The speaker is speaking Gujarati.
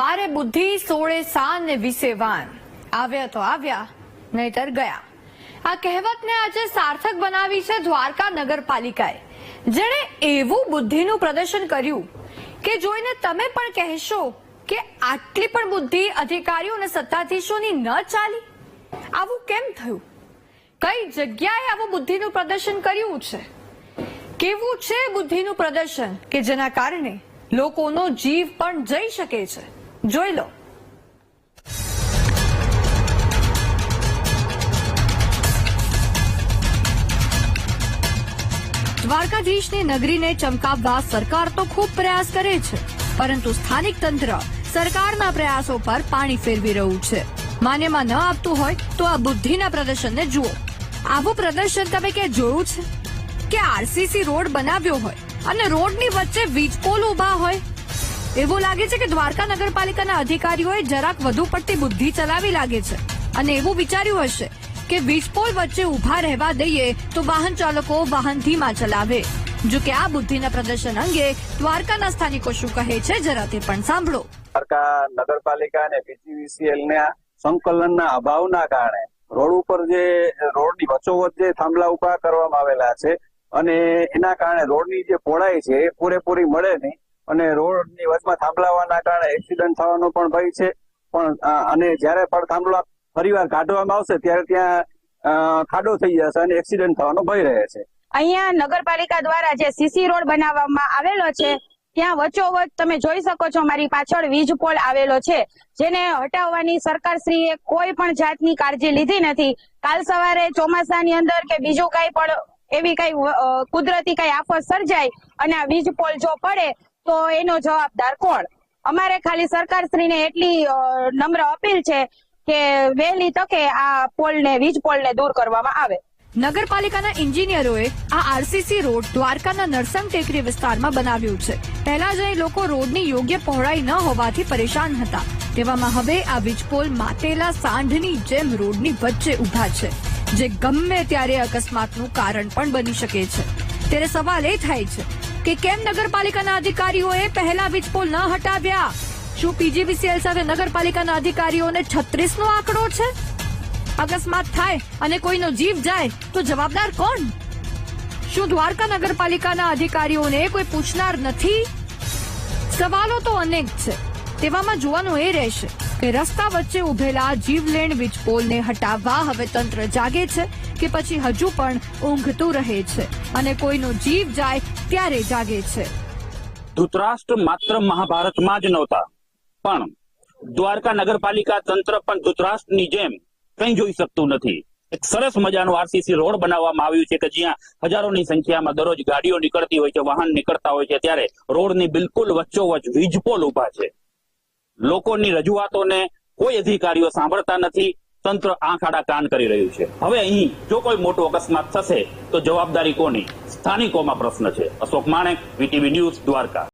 બારે બુદ્ધિ સોળે સાન ને વિશે વાન. આવ્યા તો આવ્યા, નહીતર ગયા. આ કહેવતને આજે સાર્થક બનાવી છે દ્વારકા નગરપાલિકાએ. જેણે એવું બુદ્ધિનું પ્રદર્શન કર્યું કે જોઈને તમે પણ કહેશો કે આટલી પણ બુદ્ધિ અધિકારીઓ અને સત્તાધીશોની ન ચાલી? આવું કેમ થયું? કઈ જગ્યાએ આવું બુદ્ધિનું પ્રદર્શન કર્યું છે? કેવું છે બુદ્ધિનું પ્રદર્શન કે જેના કારણે લોકોનો જીવ પણ જઈ શકે છે? જોઈ લો. દ્વારકાધીશની નગરીને ચમકાવવા સરકાર તો ખૂબ પ્રયાસ કરે છે, પરંતુ સ્થાનિક તંત્ર સરકારના પ્રયાસો પર પાણી ફેરવી રહ્યું છે. માન્યમાં ન આપતું હોય તો આ બુદ્ધિના પ્રદર્શનને જુઓ. આવું પ્રદર્શન તમે ક્યાં જોયું છે? કે આરસીસી રોડ બનાવ્યો હોય અને રોડની વચ્ચે વીજપોલ ઊભા હોય? એવું લાગે છે કે દ્વારકા નગરપાલિકાના અધિકારીઓએ જરાક વધુ પડતી બુદ્ધિ ચલાવી લાગે છે. અને એવું વિચાર્યું હશે કે વીજપોલ વચ્ચે ઊભા રહેવા દઈએ તો વાહન ચાલકો વાહન ધીમા ચલાવે. જો કે આ બુદ્ધિના પ્રદર્શન અંગે દ્વારકાના સ્થાનિકો શું કહે છે જરા તે પણ સાંભળો. દ્વારકા નગરપાલિકા અને બીજીવીસીએલ ના સંકલનના અભાવના કારણે રોડ ઉપર જે રોડની વચ્ચોવચ્ચ જે થાંભલા ઊભા કરવામાં આવેલા છે અને એના કારણે રોડની જે પહોળાઈ છે એ પૂરેપૂરી મળે નહીં. અને રોડની વચમાં થાંભલાવાના કારણે એક્સિડન્ટ થવાનો પણ ભય છે. પણ અને જ્યારે પણ થાંભલા ફરીવાર કાઢવામાં આવશે, ત્યારે ત્યાં ખાડો થઈ જશે અને એક્સિડન્ટ થવાનો ભય રહે છે. અહીંયા નગરપાલિકા દ્વારા જે સીસી રોડ બનાવવામાં આવેલો છે, ત્યાં વચ્ચોવચ તમે જોઈ શકો છો મારી પાછળ વીજ પોલ આવેલો છે, જેને હટાવવાની સરકારશ્રીએ કોઈ પણ જાતની કાળજી લીધી નથી. કાલ સવારે ચોમાસાની અંદર કે બીજું કઈ પણ એવી કઈ કુદરતી કઈ આફત સર્જાય અને આ વીજ પોલ જો પડે તો એનો જવાબદાર કોણ? અમારે ખાલી સરકારશ્રીને એટલી નમ્ર અપીલ છે કે વહેલી તકે આ પોલને, વીજ પોલને દૂર કરવામાં આવે. નગરપાલિકાના એન્જિનિયરોએ આ આરસીસી રોડ દ્વારકાના નરસંગ ટેકરી વિસ્તારમાં બનાવ્યું છે. પહેલા જ લોકો રોડની યોગ્ય પહોળાઈ ન હોવાથી પરેશાન હતા. તેવામાં હવે આ વીજપોલ માતેલા સાંઢની જેમ રોડની વચ્ચે ઊભા છે, જે ગમે ત્યારે અકસ્માતનું કારણ પણ બની શકે છે. ત્યારે સવાલ એ થાય છે કે કેમ નગરપાલિકાના અધિકારીઓએ પહેલા વીજપોલ ન હટાવ્યા? શું પીજીવીસીએલ સાથે નગરપાલિકાના અધિકારીઓને છત્રીસ નો આંકડો છે? અકસ્માત થાય અને કોઈનો જીવ જાય, તો જવાબદાર કોણ? શું દ્વારકા નગરપાલિકાના અધિકારીઓને કોઈ પૂછનાર નથી? સવાલો તો અનેક છે. તેવામાં જોવાનું એ રહેશે કે રસ્તા વચ્ચે ઉભેલા જીવલેણ વીજપોલને હટાવવા હવે તંત્ર જાગે છે કે પછી હજુ પણ ઊંઘતું રહે છે અને કોઈનો જીવ જાય ત્યારે જાગે છે. ધૃતરાષ્ટ્ર માત્ર મહાભારતમાં જ નહોતા, પણ દ્વારકા નગરપાલિકા તંત્ર પણ ધૃતરાષ્ટ્રની જેમ કંઈ જોઈ શકતું નથી. એક સરસ મજાનું આરસીસી રોડ બનાવવામાં આવ્યું છે કે જ્યાં હજારોની સંખ્યામાં દરરોજ ગાડીઓ નીકળતી હોય છે, વાહન નીકળતા હોય છે, ત્યારે રોડની બિલકુલ વચ્ચોવચ વીજપોલ ઊભા છે. લોકોની રજૂઆતોને કોઈ અધિકારીઓ સાંભળતા નથી. તંત્ર આંખ આડા કાન કરી રહ્યું છે. હવે અહીં જો કોઈ મોટો અકસ્માત થશે, તો જવાબદારી કોની? સ્થાનિકોમાં પ્રશ્ન છે. Ashok Manek, VTV news, Dwarka.